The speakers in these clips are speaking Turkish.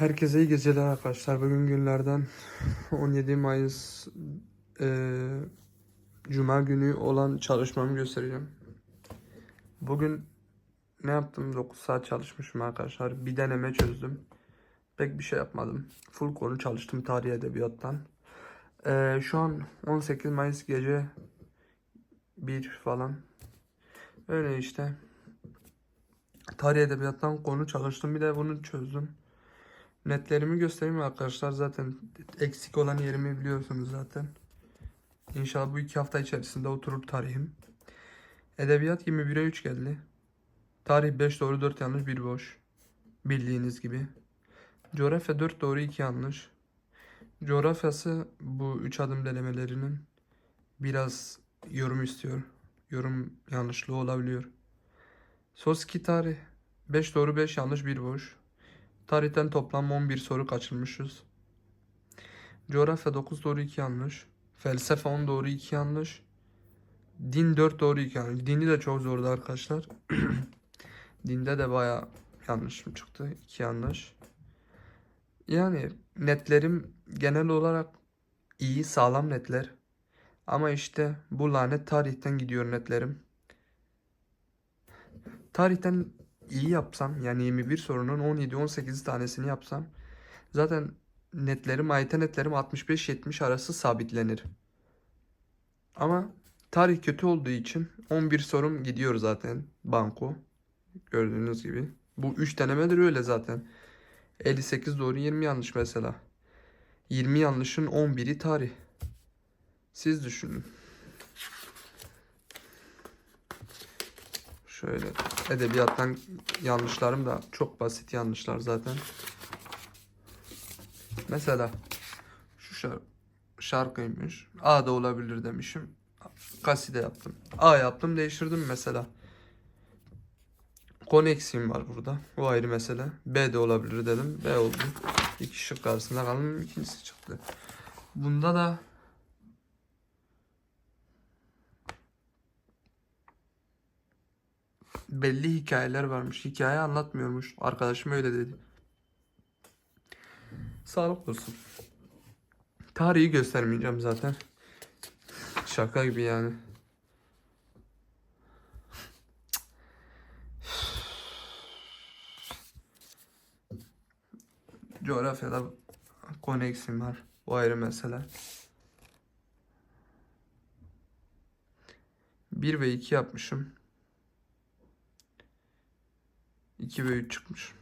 Herkese iyi geceler arkadaşlar. Bugün günlerden 17 Mayıs eee, Cuma günü olan çalışmamı göstereceğim. Bugün ne yaptım? 9 saat çalışmışım arkadaşlar. Bir deneme çözdüm. Pek bir şey yapmadım. Full konu çalıştım tarih edebiyattan. Eee, şu an 18 Mayıs gece 1 falan. Öyle işte. Tarih edebiyattan konu çalıştım. Bir de bunu çözdüm. Netlerimi göstereyim arkadaşlar. Zaten eksik olan yerimi biliyorsunuz zaten. İnşallah bu iki hafta içerisinde oturur tarihim. Edebiyat 21'e 3 geldi. Tarih 5 doğru 4 yanlış 1 boş. Bildiğiniz gibi. Coğrafya 4 doğru 2 yanlış. Coğrafyası bu 3 adım denemelerinin biraz yorum istiyor. Yorum yanlışlığı olabiliyor. Soski tarih 5 doğru 5 yanlış 1 boş. Tarihten toplam 11 soru kaçırmışız. Coğrafya 9 doğru 2 yanlış. Felsefe 10 doğru 2 yanlış. Din 4 doğru 2 yanlış. Dini de çok zordu arkadaşlar. Dinde de baya yanlışım çıktı. 2 yanlış. Yani netlerim genel olarak iyi, sağlam netler. Ama işte bu lanet tarihten gidiyor netlerim. Tarihten iyi yapsam yani 21 sorunun 17-18 tanesini yapsam zaten netlerim, AYT netlerim 65-70 arası sabitlenir. Ama tarih kötü olduğu için 11 sorum gidiyor zaten banko. Gördüğünüz gibi. Bu 3 denemedir öyle zaten. 58 doğru 20 yanlış mesela. 20 yanlışın 11'i tarih. Siz düşünün. Şöyle edebiyattan yanlışlarım da çok basit yanlışlar zaten. Mesela şu şarkı, şarkıymış. A da olabilir demişim. Kaside yaptım. A yaptım değiştirdim mesela. Konu var burada. O ayrı mesele. B de olabilir dedim. B oldu. İki şık arasında kaldım. ikincisi çıktı. Bunda da belli hikayeler varmış. Hikaye anlatmıyormuş. Arkadaşım öyle dedi. Sağlık olsun. Tarihi göstermeyeceğim zaten. Şaka gibi yani. Coğrafyada konu eksiğim var. O ayrı mesele. 1 ve 2 yapmışım. 2 ve 3 çıkmış.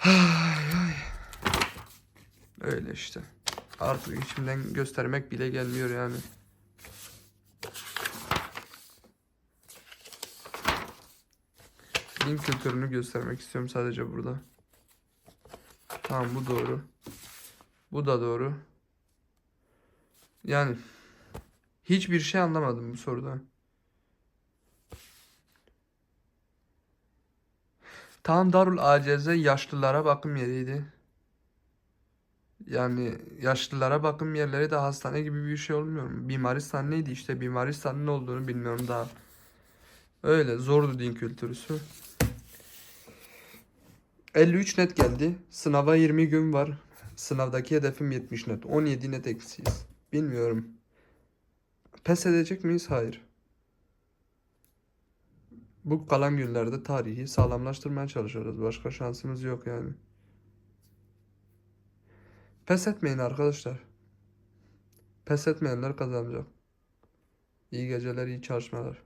Ay, ay. Öyle işte. Artık içimden göstermek bile gelmiyor yani. Din kültürünü göstermek istiyorum sadece burada. Tamam bu doğru. Bu da doğru. Yani hiçbir şey anlamadım bu soruda. Tam Darul Aceze yaşlılara bakım yeriydi. Yani yaşlılara bakım yerleri de hastane gibi bir şey olmuyor mu? Bimaristan neydi işte Bimaristan'ın ne olduğunu bilmiyorum daha. Öyle zordu din kültürüsü. 53 net geldi. Sınava 20 gün var. Sınavdaki hedefim 70 net. 17 net eksiyiz. Bilmiyorum. Pes edecek miyiz? Hayır. Bu kalan günlerde tarihi sağlamlaştırmaya çalışıyoruz. Başka şansımız yok yani. Pes etmeyin arkadaşlar. Pes etmeyenler kazanacak. İyi geceler, iyi çalışmalar.